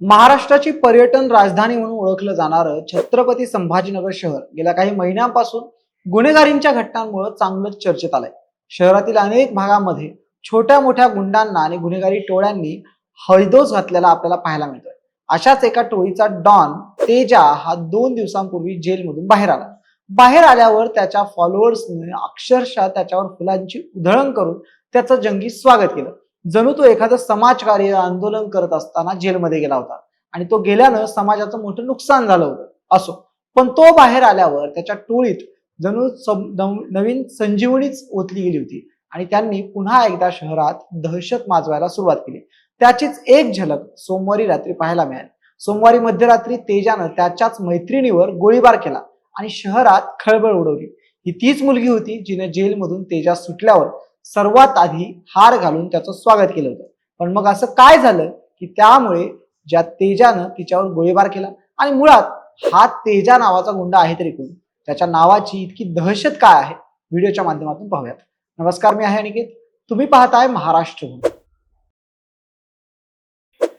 महाराष्ट्राची पर्यटन राजधानी म्हणून ओळखलं जाणारं छत्रपती संभाजीनगर शहर गेल्या काही महिन्यांपासून गुन्हेगारींच्या घटनांमुळे चांगलंच चर्चेत आलंय. शहरातील अनेक भागामध्ये छोट्या मोठ्या गुंडांना आणि गुन्हेगारी टोळ्यांनी हैदोस घातलेला आपल्याला पाहायला मिळतोय. अशाच एका टोळीचा डॉन तेजा हा दोन दिवसांपूर्वी जेलमधून बाहेर आला. बाहेर आल्यावर त्याच्या फॉलोअर्सने अक्षरशः त्याच्यावर फुलांची उधळण करून त्याचं जंगी स्वागत केलं. जणू तो एखादं समाजकार्य आंदोलन करत असताना जेलमध्ये गेला होता. आणि तो गेल्यानं समाजाचं मोठं नुकसान झालं होतं असो. पण तो बाहेर आल्यावर त्याच्या टोळीत जणू नवीन संजीवनीच ओतली गेली होती. आणि त्यांनी पुन्हा एकदा शहरात दहशत माजवायला सुरुवात केली. त्याचीच एक झलक सोमवारी रात्री पाहायला मिळाली. सोमवारी मध्यरात्री तेजानं त्याच्याच मैत्रिणीवर गोळीबार केला आणि शहरात खळबळ उडवली. ही तीच मुलगी होती जिने जेलमधून तेजा सुटल्यावर सर्वात आधी हार घालून त्याचं स्वागत केलं होतं. पण मग असं काय झालं की त्यामुळे ज्या तेजानं तिच्यावर गोळीबार केला आणि मुळात हा तेजा नावाचा गुंडा आहे तरी कोण? त्याच्या नावाची इतकी दहशत काय आहे? व्हिडिओच्या माध्यमातून पाहूयात. नमस्कार मी आहे अनिकेत. तुम्ही पाहताय महाराष्ट्र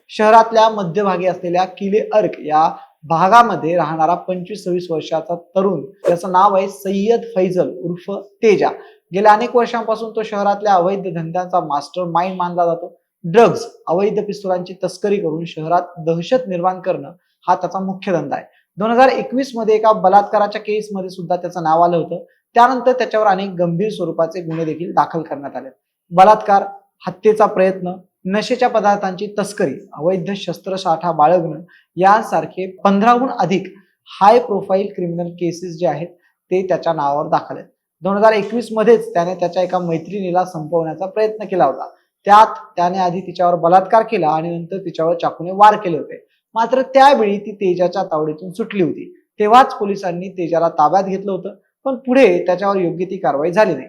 शहरातल्या मध्यभागी असलेल्या किले अर्क या भागामध्ये राहणारा पंचवीस सव्वीस वर्षाचा तरुण त्याचं नाव आहे सय्यद फैजल उर्फ तेजा. गेल्या अनेक वर्षांपासून तो शहरातल्या अवैध धंद्यांचा मास्टर माइंड मानला जातो. ड्रग्ज अवैध पिस्तुलांची तस्करी करून शहरात दहशत निर्माण करणं हा त्याचा मुख्य धंदा आहे. दोन हजार एकवीसमध्ये एका बलात्काराच्या केसमध्ये सुद्धा त्याचं नाव आलं होतं. त्यानंतर त्याच्यावर अनेक गंभीर स्वरूपाचे गुन्हे देखील दाखल करण्यात आले. बलात्कार हत्येचा प्रयत्न नशेच्या पदार्थांची तस्करी अवैध शस्त्रसाठा बाळगणं यांसारखे पंधराहून अधिक हाय प्रोफाईल क्रिमिनल केसेस जे आहेत ते त्याच्या नावावर दाखल आहेत. दोन हजार एकवीस मध्येच त्याने त्याच्या एका मैत्रिणीला संपवण्याचा प्रयत्न केला होता. त्यात त्याने आधी तिच्यावर बलात्कार केला आणि नंतर तिच्यावर चाकूने वार केले होते. मात्र त्यावेळी ती तेजाच्या तावडीतून सुटली होती. तेव्हाच पोलिसांनी तेजाला ताब्यात घेतलं होतं पण पुढे त्याच्यावर योग्य ती कारवाई झाली नाही.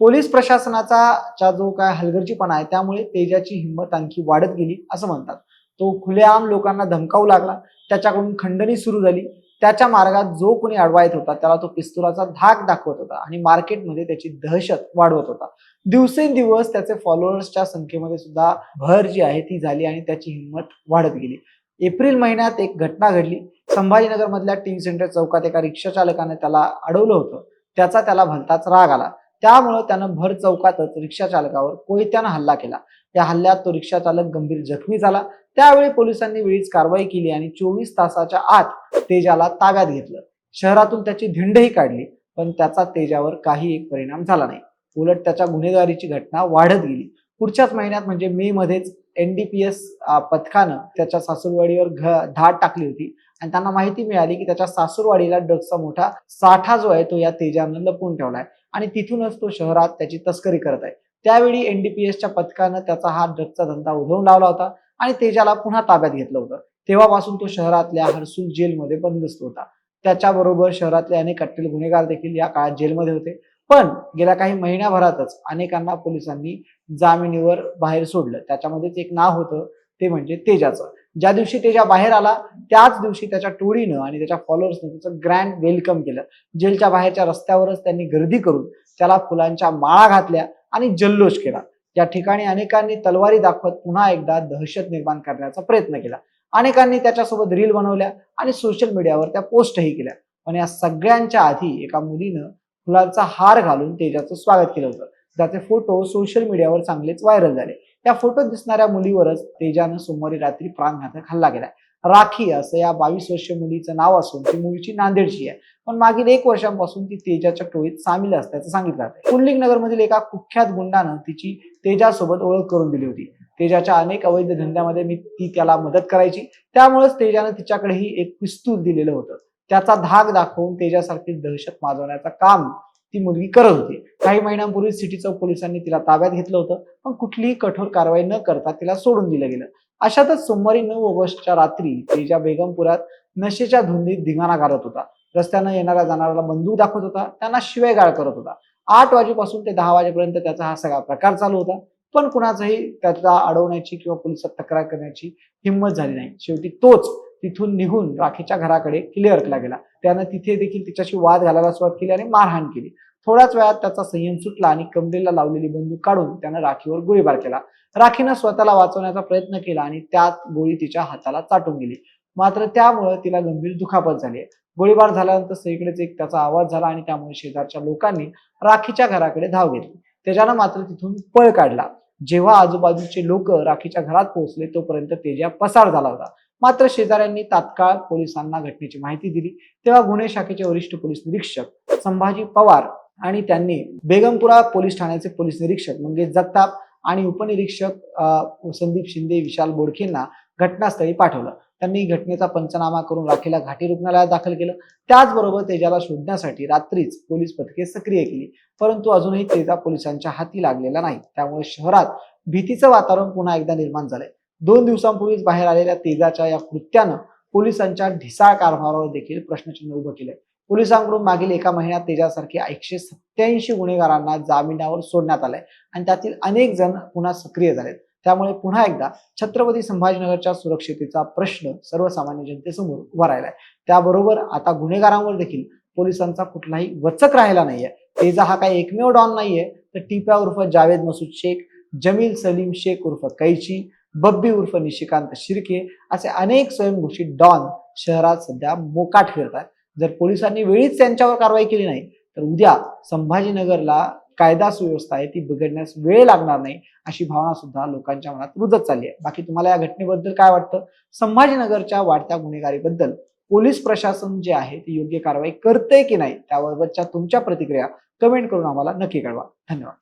पोलीस प्रशासनाचा चा जो काय हलगर्जीपणा आहे त्यामुळे तेजाची हिंमत आणखी वाढत गेली असं म्हणतात. तो खुलेआम लोकांना धमकावू लागला. त्याच्याकडून खंडणी सुरू झाली. त्याच्या मार्गात जो कोणी अडवायत होता त्याला तो पिस्तुलाचा धाक दाखवत होता आणि मार्केटमध्ये त्याची दहशत वाढवत होता. दिवसेंदिवस त्याचे फॉलोअर्सच्या संख्येमध्ये सुद्धा भर जी आहे ती झाली आणि त्याची हिंमत वाढत गेली. एप्रिल महिन्यात एक घटना घडली. संभाजीनगरमधल्या टीव्ही सेंटर चौकात एका रिक्षा चालकाने त्याला अडवलं होतं. त्याचा त्याला भलताच राग आला. त्यामुळं त्यानं भर चौकातच रिक्षा चालकावर कोयत्यानं हल्ला केला. त्या हल्ल्यात तो रिक्षा चालक गंभीर जखमी झाला. त्यावेळी पोलिसांनी वेळीच कारवाई केली आणि चोवीस तासाच्या आत तेजाला ताब्यात घेतलं. शहरातून त्याची धिंडही काढली पण त्याचा तेजावर काही एक परिणाम झाला नाही. उलट त्याच्या गुन्हेगारीची घटना वाढत गेली. पुढच्याच महिन्यात म्हणजे मे मध्येच एनडीपीएस पथकानं त्याच्या सासूरवाडीवर घ धाड टाकली होती आणि त्यांना माहिती मिळाली की त्याच्या सासूरवाडीला ड्रग्सचा मोठा साठा जो आहे तो या तेजानं लपवून ठेवलाय. आणि तिथूनच तो शहरात त्याची तस्करी करत आहे. त्यावेळी एनडीपीएसच्या पथकानं त्याचा हा ड्रग्सचा धंदा उधळून लावला होता आणि तेजाला पुन्हा ताब्यात घेतलं होतं. तेव्हापासून तो शहरातल्या हर्सूल जेलमध्ये बंदस्त होता. त्याच्याबरोबर शहरातले अनेक कट्टेल गुन्हेगार देखील या काळात जेलमध्ये होते. पण गेल्या काही महिन्याभरातच अनेकांना पोलिसांनी जामिनीवर बाहेर सोडलं. त्याच्यामध्येच एक नाव होतं ते म्हणजे तेजाचं. ज्या दिवशी तेजा बाहेर आला त्याच दिवशी त्याच्या टोळीनं आणि त्याच्या फॉलोअर्सनं त्याचं ग्रँड वेलकम केलं. जेलच्या बाहेरच्या रस्त्यावरच त्यांनी गर्दी करून त्याला फुलांच्या माळा घातल्या आणि जल्लोष केला. या ठिकाणी अनेकांनी तलवारी दाखवत पुन्हा एकदा दहशत निर्माण करण्याचा प्रयत्न केला. अनेकांनी त्याच्यासोबत रील बनवल्या आणि सोशल मीडियावर त्या पोस्टही केल्या. पण या सगळ्यांच्या आधी एका मुलीनं फुलांचा हार घालून तेजाचं स्वागत केलं होतं. ज्याचे फोटो सोशल मीडियावर चांगलेच व्हायरल झाले. त्या फोटोत दिसणाऱ्या मुलीवरच तेजानं सोमवारी रात्री प्राणघातक हल्ला केला राखी असं या बावीस वर्षीय मुलीचं नाव असून ती मुलीची नांदेडची आहे. पण मागील एक वर्षांपासून ती तेजाच्या टोळीत सामील असल्याचं सांगितलं जातं पुंडलिक नगरमधील एका कुख्यात गुंडानं तिची तेजासोबत ओळख करून दिली होती. तेजाच्या अनेक अवैध धंद्यामध्ये मी ती त्याला मदत करायची. त्यामुळेच तेजानं तिच्याकडेही एक पिस्तूल दिलेलं होतं. त्याचा धाक दाखवून तेजासारखी दहशत माजवण्याचं काम ती मुलगी करत होती. काही महिन्यांपूर्वी सिटी चौक पोलिसांनी तिला ताब्यात घेतलं होतं पण कुठलीही कठोर कारवाई न करता तिला सोडून दिलं गेलं. अशातच सोमवारी नऊ ऑगस्टच्या रात्री तेजा बेगमपुरात नशेच्या धुंदीत धिंगाणा घालत होता रस्त्यानं येणाऱ्या जाणाऱ्याला बंदूक दाखवत होता त्यांना शिवेगाळ करत होता. आठ वाजेपासून ते दहा वाजेपर्यंत त्याचा हा सगळा प्रकार चालू होता पण कुणाचाही त्याला अडवण्याची किंवा पोलिसात तक्रार करण्याची हिंमत झाली नाही. शेवटी तोच तिथून निघून राखीच्या घराकडे क्लिअर्कला गेला. त्यानं तिथे देखील तिच्याशी वाद घालायला सुरुवात केली आणि मारहाण केली. थोड्याच वेळात त्याचा संयम सुटला आणि कमरेला लावलेली बंदूक काढून त्यानं राखीवर गोळीबार केला. राखीनं स्वतःला वाचवण्याचा प्रयत्न केला आणि त्यात गोळी तिच्या हाताला चाटून गेली. मात्र त्यामुळे तिला गंभीर दुखापत झाली. गोळीबार झाल्यानंतर सगळीकडेच एक त्याचा आवाज झाला आणि त्यामुळे शेजारच्या लोकांनी राखीच्या घराकडे धाव घेतली. त्याच्यानं मात्र तिथून पळ काढला. जेव्हा आजूबाजूचे लोक राखीच्या घरात पोहोचले तोपर्यंत तेजा पसार झाला होता. मात्र शेजाऱ्यांनी तात्काळ पोलिसांना घटनेची माहिती दिली. तेव्हा गुन्हे शाखेचे वरिष्ठ पोलीस निरीक्षक संभाजी पवार आणि त्यांनी बेगमपुरा पोलीस ठाण्याचे पोलीस निरीक्षक मंगेश जगताप आणि उपनिरीक्षक संदीप शिंदे विशाल बोडखेंना घटनास्थळी पाठवलं. त्यांनी घटनेचा पंचनामा करून राखीला घाटी रुग्णालयात दाखल केलं. त्याचबरोबर तेजाला शोधण्यासाठी रात्रीच पोलीस पथके सक्रिय केली. परंतु अजूनही तेजा पोलिसांच्या हाती लागलेला नाही. त्यामुळे शहरात भीतीचं वातावरण पुन्हा एकदा निर्माण झालंय. दोन दिवसांपूर्वीच बाहेर आलेल्या तेजाच्या या कृत्यानं पोलिसांच्या ढिसाळ कारभारावर देखील प्रश्नचिन्ह उभं केलंय. पोलिसांकडून मागील एका महिन्यात तेजासारखी एकशे सत्याऐंशी गुन्हेगारांना जामिनावर सोडण्यात आलंय आणि त्यातील अनेक जण पुन्हा सक्रिय झालेत. त्यामुळे पुन्हा एकदा छत्रपती संभाजीनगरच्या सुरक्षितेचा प्रश्न सर्वसामान्य जनतेसमोर उभा राहिलाय. त्याबरोबर आता गुन्हेगारांवर देखील पोलिसांचा कुठलाही वचक राहिला नाहीये. तेजा हा काही एकमेव डॉन नाहीये तर टिप्या उर्फ जावेद मसूद शेख जमील सलीम शेख उर्फ कैची बब्बी उर्फ निशिकांत शिर्के असे अनेक स्वयंघोषित डॉन शहरात सध्या मोकाट फिरतात जर पोलिसांनी वेळीच त्यांच्यावर कारवाई केली नाही तर उद्या संभाजीनगरला कायदा सुव्यवस्था आहे ती बिघडण्यास वेळ लागणार नाही अशी भावना सुद्धा लोकांच्या मनात रुजत चालली आहे. बाकी तुम्हाला या घटनेबद्दल काय वाटतं? संभाजीनगरच्या वाढत्या गुन्हेगारीबद्दल पोलीस प्रशासन जे आहे ते योग्य कारवाई करते की नाही त्याबाबतच्या तुमच्या प्रतिक्रिया कमेंट करून आम्हाला नक्की कळवा. धन्यवाद.